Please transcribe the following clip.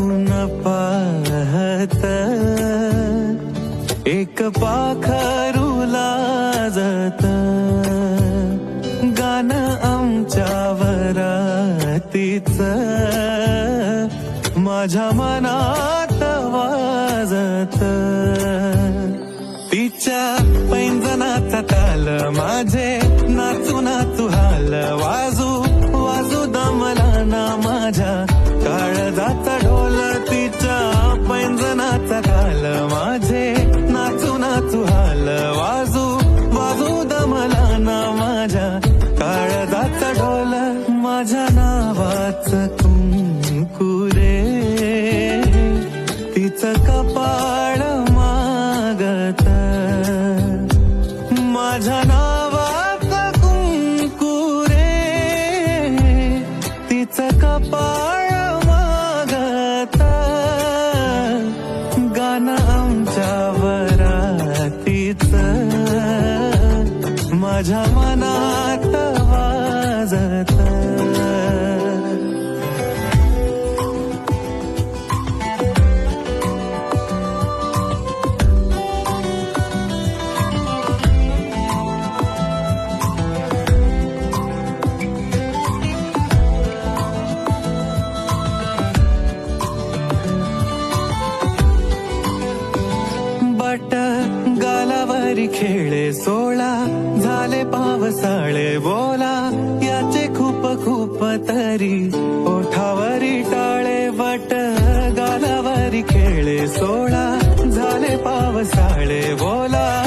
न पाहत. एक पाखरूला जात. गाणं आमच्या वरातीच माझ्या मनात वाजत. तिच्या पैंजनाचा ताल माझे नाचू नाचू हाल. वाजू वाजू दमला ना माझ्या माझ्या नावाच कुंकुरे. तिचं कपाळ मागत. माझ्या नावाच कुंकुरे. तिचं कपाळ मागत. गाणं आमच्या वरातीच. माझ्या मनात वाजत. तरी खेळे सोळा झाले पावसाळे बोला याचे खूप खूप तरी. ओठावरी टाळे बट गालावरी खेळे सोळा झाले पावसाळे बोला.